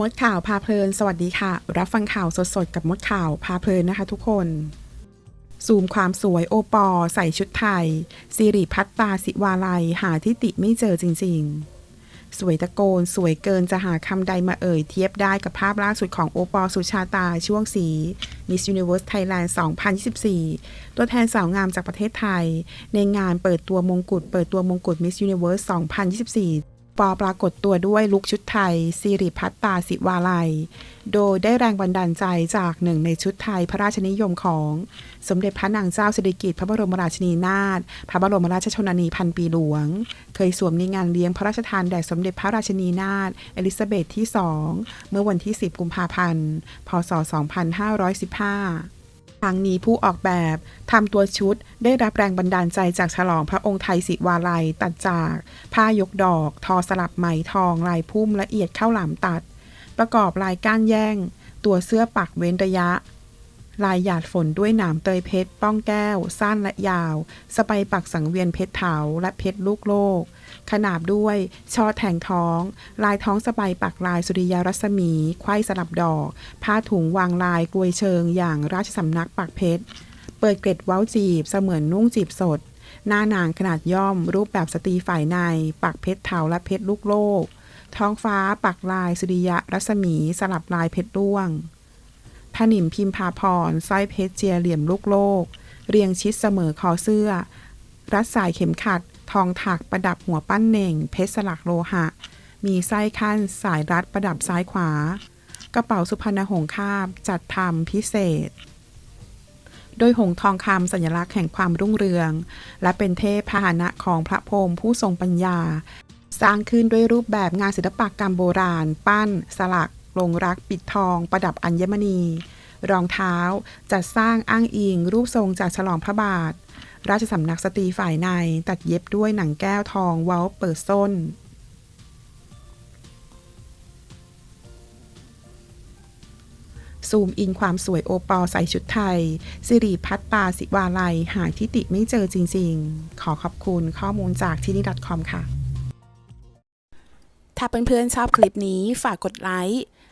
มดข่าวพาเพลิน สวัสดีค่ะ รับฟังข่าวสดๆ กับมดข่าวพาเพลินนะคะทุกคน ซูมความสวยโอปอ ใส่ชุดไทย สิริพัตตาสิวาลัย หาที่ติไม่เจอจริง ๆ สวยตะโกน สวยเกินจะหาคำใดมาเอ่ย เทียบได้กับภาพล่าสุดของโอปอสุชาตาช่วงสี Miss Universe Thailand 2024 ตัวแทนสาวงามจากประเทศไทย ในงานเปิดตัวมงกุฎเปิดตัวมงกุฎ Miss Universe 2024 ปอปรากฏตัวด้วยลุคชุดไทยสิริพัตตาสิวาลัย โดยได้แรงบันดาลใจจากหนึ่งในชุดไทยพระราชนิยมของ สมเด็จพระนางเจ้าสิริกิติ์พระบรมราชินีนาถพระบรมราชชนนีพันปีหลวง เคยสวมในงานเลี้ยงพระราชทานแด่สมเด็จพระราชินีนาถเอลิซาเบธที่สองเมื่อวันที่ 10 กุมภาพันธ์ พศ 2515 ครั้งนี้ผู้ออกแบบทำตัวชุดได้รับแรงบันดาลใจจากฉลองพระองค์ไทยศิวาลัย ตัดจาก ผ้ายกดอก ทอสลับไหมทอง ลายพุ่มละเอียดเข้าหลามตัด ประกอบลายก้านแย่ง ตัวเสื้อปักเว้นระยะ ลายหยาดฝนด้วยหนามเตยเพชร ป้องแก้ว สั้นและยาวสบายปักสังเวียนเพชรเถาและเพชรลูกโลก ขนาบด้วยช่อแทงท้อง ลายท้องสบายปักลายสุริยรัศมีไข้สลับดอก ผ้าถุงวางลายกลวยเชิงอย่างราชสำนักปักเพชร เปิดเกล็ดเว้าจีบเสมือนนุ่งจีบสด หน้านางขนาดย่อม รูปแบบสตรีฝ่ายใน ปักเพชรเถาและเพชรลูกโลก ท้องฟ้าปักลายสุริยรัศมีสลับลายเพชรร่วง ผนิมพิมพาพรสร้อยเพชรเจียเหลี่ยมลูกโลก เรียงชิดเสมอคอเสื้อ รัดสายเข็มขัด ทองถักประดับหัวปั้นเน่ง เพชรสลักโลหะ มีไส้ขั้นสายรัดประดับซ้ายขวา กระเป๋าสุพรรณหงคาบจัดทำพิเศษ โดยหงทองคำสัญลักษณ์แห่งความรุ่งเรือง และเป็นเทพพาหนะของพระพรหมผู้ทรงปัญญา สร้างขึ้นด้วยรูปแบบงานศิลปกรรมโบราณ ปั้น สลัก ลงรักปิดทอง ประดับอัญมณี รองเท้าจัดสร้างอ้างอิง รูปทรงจากฉลองพระบาท ราชสำนักสตรีฝ่ายในตัดเย็บด้วยหนังแก้วทองเว้าเปิดส้นซูมอินความสวยโอปอใส่ชุดไทย สิริพัตตาสิวาลัย หาทิติไม่เจอจริง ๆ ขอขอบคุณข้อมูลจากที่นี่ .com ค่ะ ถ้าเพื่อนๆชอบคลิปนี้ฝากกดไลค์